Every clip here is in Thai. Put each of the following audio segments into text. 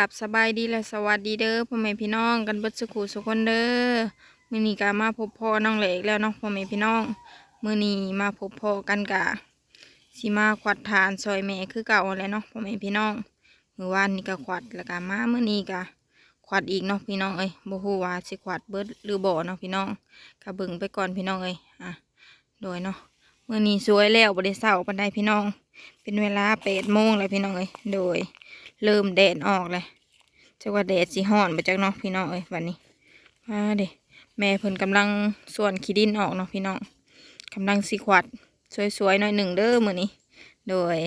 กับสบายดีและสวัสดีเด้อพ่อแม่พี่น้องกันเบิดสุขุสุคนเด้อมือนี้ก็มาพบพ่อน้องเหล็กแล้วเนาะพ่อแม่พี่น้องมือนี้มาพบพ่อกันกะสิมาขวัดทานซอยแม่คือเก่าแล้วเนาะพ่อแม่พี่น้องมือวานนี้ก็ขวัดแล้วก็มามือนี้ก็ขวัดอีกเนาะพี่น้องเอ้ยบ่ฮู้ว่าสิขวัดเบิดหรือบ่เนาะพี่น้องก็เบิ่งไปก่อนพี่น้องเอ้ยอะโดยเนาะมือนี้สวยแล้วบ่ได้เศร้าปานใดพี่น้อง เป็นเวลา8โมงแล้วพี่น้องเอ้ยโดย เริ่มแดดออกเลยจะว่าแดดสีห่อนไปจากเนาะพี่น้องเอ้ยวันนี้มาเด็แม่เพิ่นกำลังส่วนขี้ดินออกเนาะพี่น้องกำลังสีขวัดสวยๆหน่อยหนึ่งเด้อมือนี้ โดย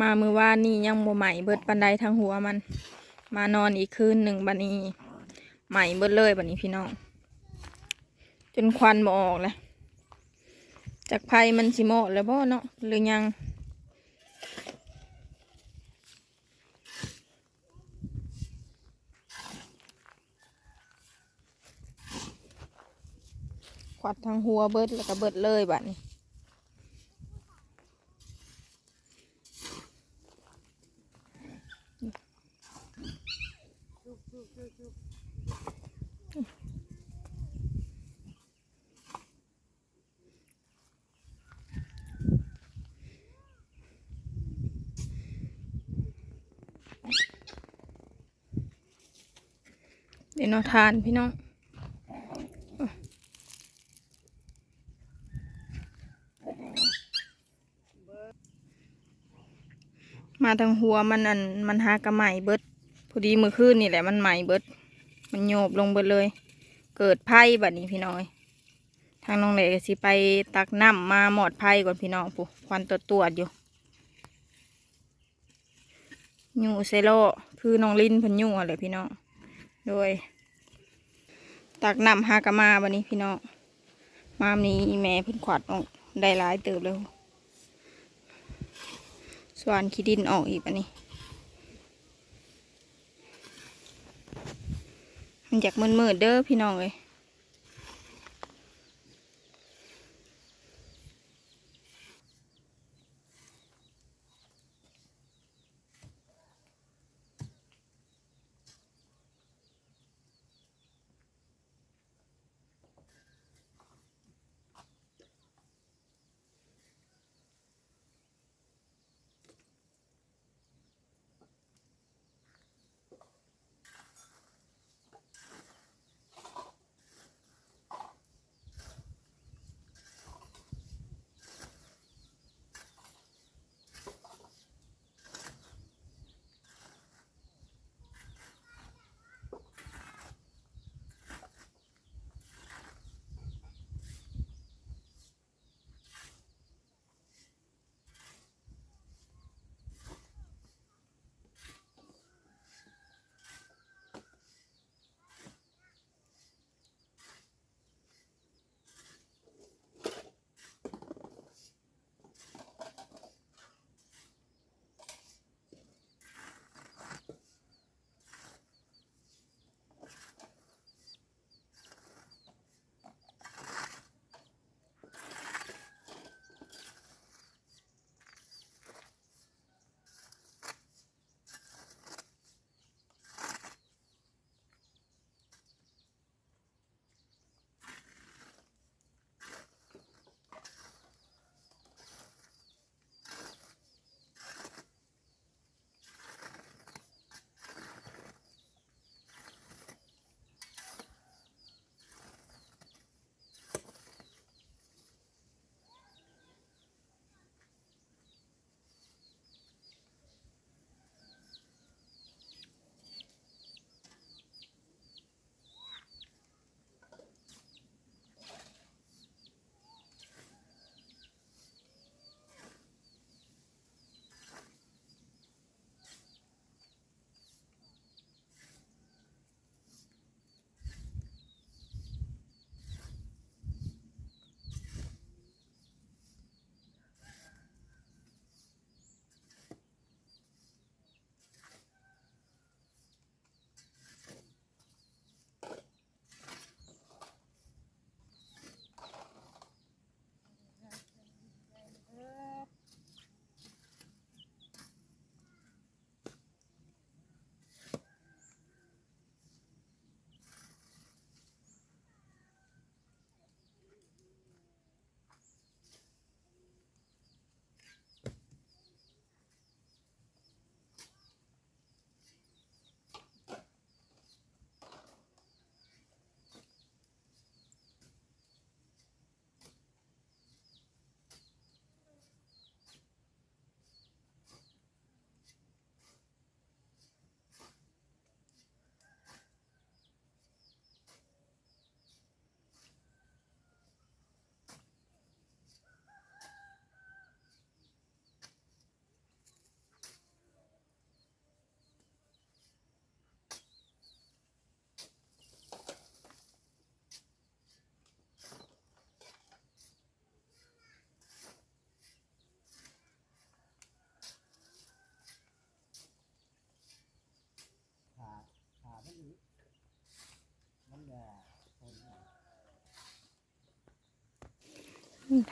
มามือว่านนี่ยังบ่ใหม่เบิดปันไดทางหัวมัน มานอนอีกคืนหนึ่งบันนี้ใหม่เบิดเลยบันนี้พี่น้อง จนควันบ่ออกเลย จากภัยมันสิโมดแล้วบ่เนาะหรือยังขวัดทางหัวเบิดแล้วก็เบิดเลยบัดนี้ เนาะทานพี่น้องมาทางหัวมันอันมันหากระไหม่เบิดพอดีมือคืนนี่แหละมันไหม่เบิด มันโยบลงเบิดเลย เกิดไพ่แบัดนี้พี่น้อยทางน้องเหล็กสิไปตักน้ำมาหมอดไพ่ก่อนพี่น้องผู้ควันตัวตรวจอยู่ยูเซโลคือน้องลินพันยูอะไรพี่น้องโดย ตักน้ำหากะมาบันนี้พี่น้องมามนี้แม่พิ่นขวัดออกได้หลายเติบแล้วสวานขี้ดินออกอีกบันนี้ มันอยากมืดๆเด้อพี่น้องเลย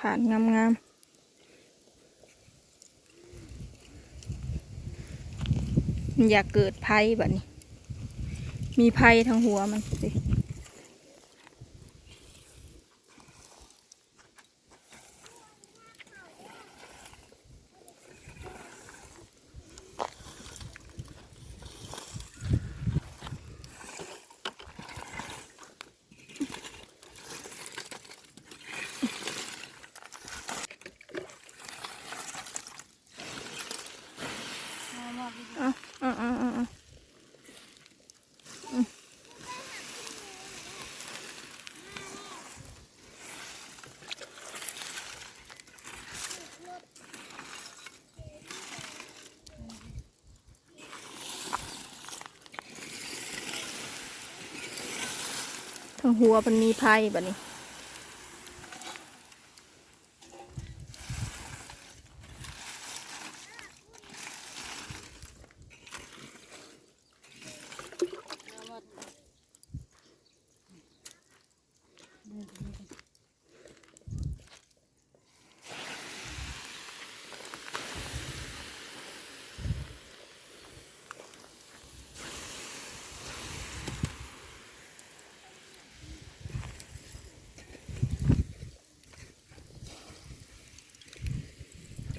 ฐานงามๆอย่าเกิดภัยแบบนี้ มีภัยทางหัวมันสิ เอาเอาเอาเอาเอาอืม ทั้งหัวมันมีไพ่แบบนี้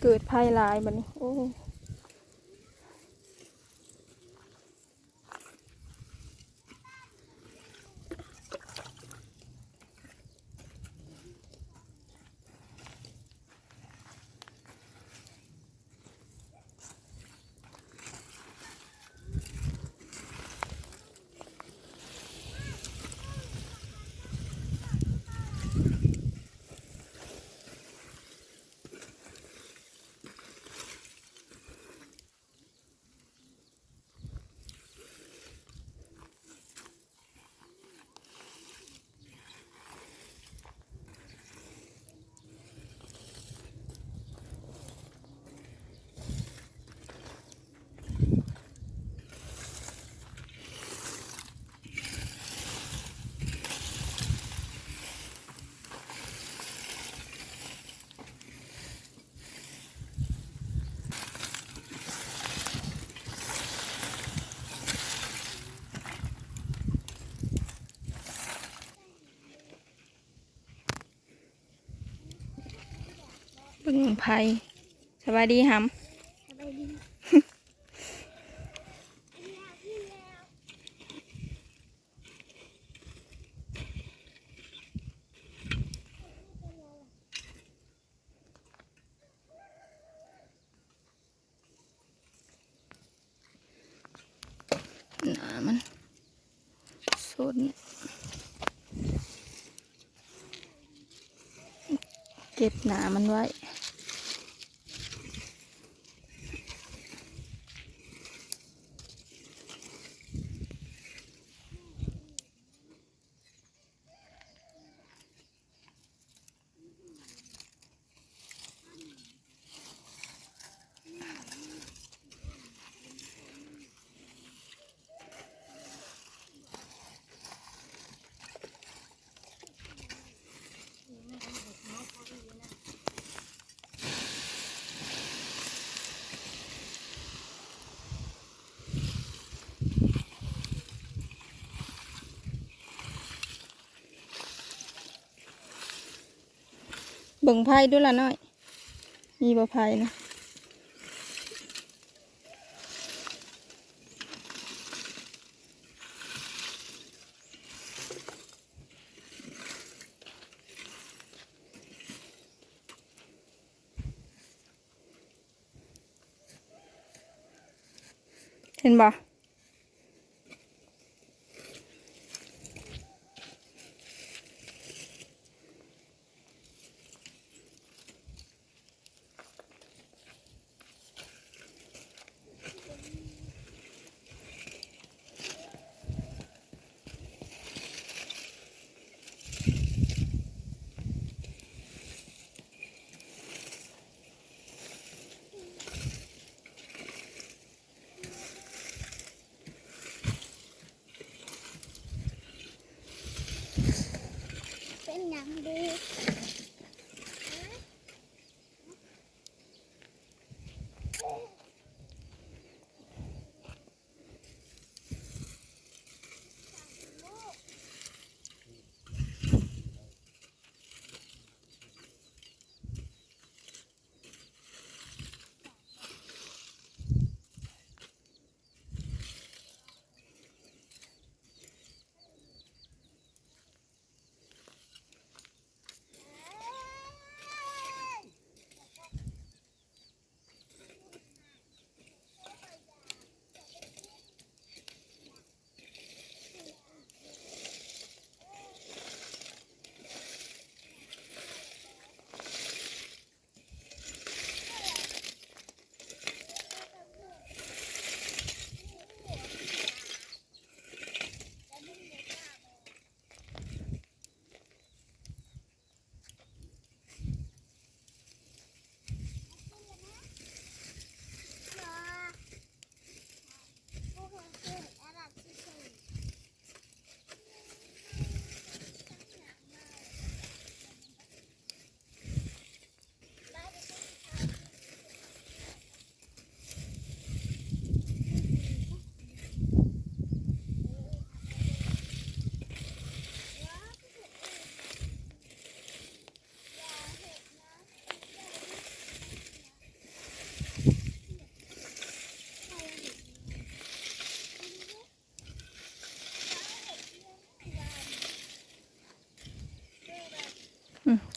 เกิดภัยหลายแบบนี้โอ้ บึงภัยสวัสดีฮัมสบายดีหนามันสนเก็บหนามันไว้ บิ่งไพ่ด้วยละน่อย มีบ่ไพ่นะเห็นบ่ หนังดี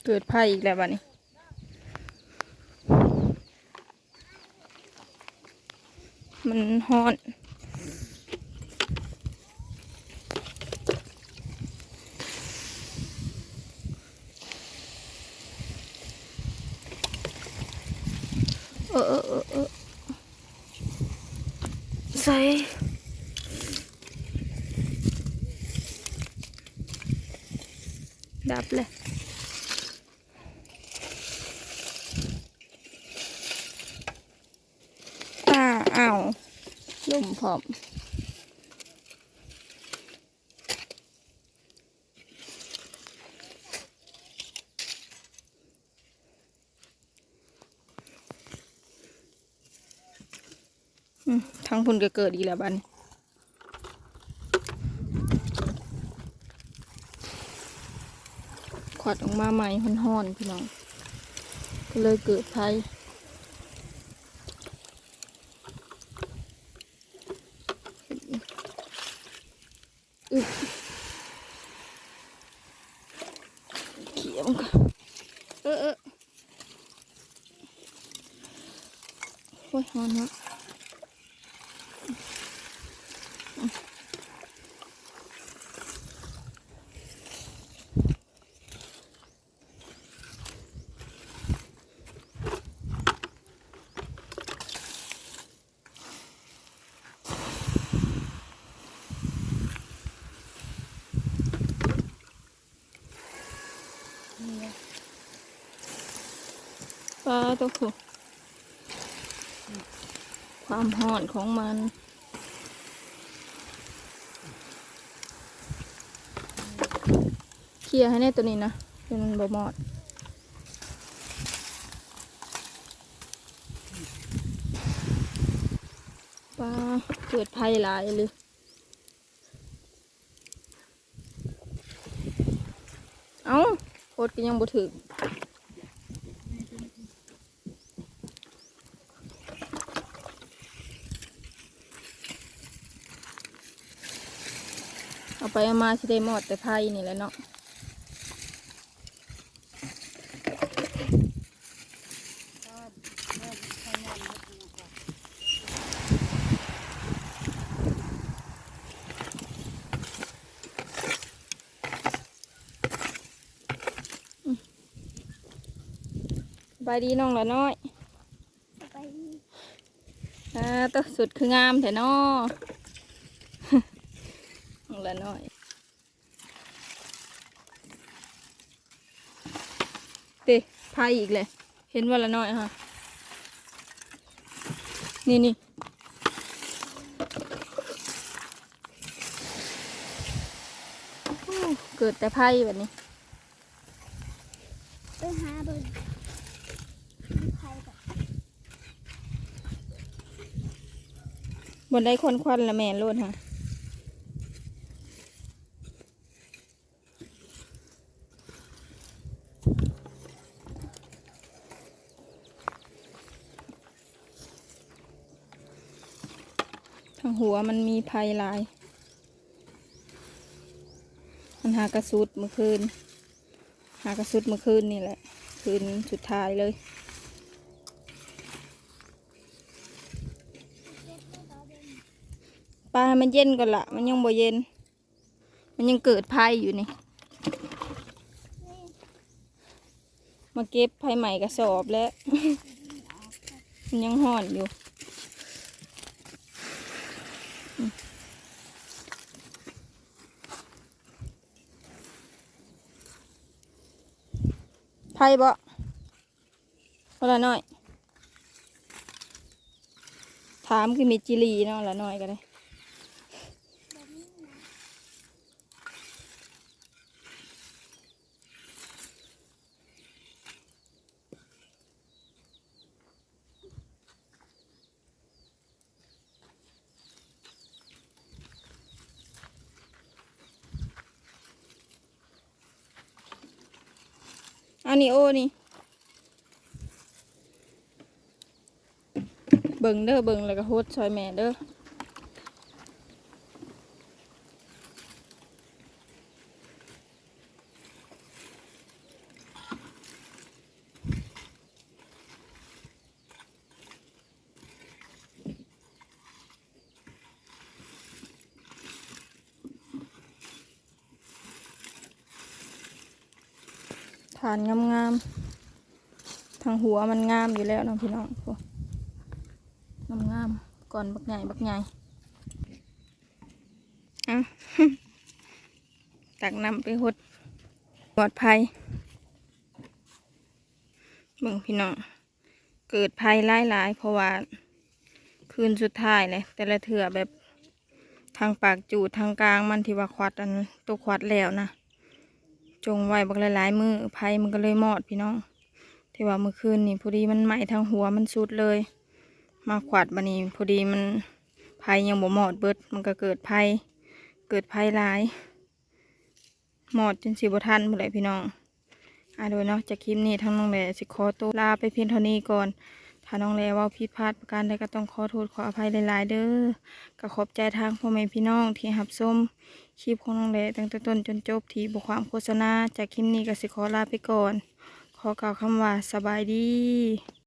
เกิดภัยอีกแล้วบัดนี้มันฮ้อนเออเออเออเออใส่ดับเลยป้าอ้าวลุ่มพ ร้อมทั้งพุ่นก็เกิดอีแล้วบัดนขวัดออกมาใหม่ห่อนๆพี่น้อง ก็เลยเกิดภัย อึบเขียมก่อนเออเออโอ้ยฮอนฮะปลา ตัวผูความห่อนของมันเคลียร์ให้แน่ตัวนี้นะเป็นมันบ่หมอดปลาเกิดภัยหลายเลยเอ้าโคตรก็ยังบ่ถึง ไปเอามาสิได้หมอดแต่ไพ่นี่แหละเนาะสบายดีน้องละน้อยไปอ่าตัวสุดคืองามแต่นอ น้องละน้อย เตะ พายอีกเลย เห็นว่าละน้อยฮะ นี่นี่เกิดแต่ไพ่แบบนี้ไปหาเบิ่งใครแบบนได้คนควันละแม่นโลดฮะ ทางหัวมันมี ภัยหลาย มันหากระสุดเมื่อคืน หากระสุดเมื่อคืนนี่แหละ คืนสุดท้ายเลยปลามันเย็นก่อนละ มันยังบ่เย็น มันยังเกิดภัยอยู่นี่ มาเก็บภัยใหม่กระสอบแล้ว มันยังห่อนอยู่ ภัยบ่คนละน้อย ถามคือมีจิลีเนาะละน้อยก็ได้ อันนี้โอ้นี่ เบิ่งเด้อเบิ่งแล้วก็โฮดซอยแม่เด้อ ฐานงามๆ ทางหัวมันงามอยู่แล้วเนาะพี่น้องโอ้งามๆก่อนบักใหญ่บักใหญ่เอ้าตักนำไปหดปลอดภัยเบิ่งพี่น้อง เกิดภัยหลายหลายๆเพราะว่า คืนสุดท้ายเลย แต่ละเถื่อแบบทางปากจูดทางกลางมันที่ว่าควัดอันตัวควัดแล้วนะ จงไว้บักหลายๆมือภัยมันก็เลยมอดพี่น้องที่ว่าเมื่อคืนนี่พอดีมันไหม้ทางหัวมันสุดเลย มาขวัดบันนี้พอดีมันภัยยังบ่หมอดเบิด มันก็เกิดภัยเกิดภัยหลายหมอดจนสิบทันหมดเลยพี่น้องอะโดยเนาะจากคลิปนี้ทั้งน้องแหล่สิขอตัวลาไปเพียงเท่านี้ก่อนาน้องแลว่าผิดพลาดประการใดก็ต้องขอโทษขออภัยหลายๆเด้อก็ขอบใจทางพ่อแม่พี่น้องที่หับชมคลิปของน้องแล่ตั้งแต่ต้นจนจบที่บทความโฆษณาจากคลิปนี้ก็สิขอลาไปก่อน ขอกล่าวคำว่าสบายดี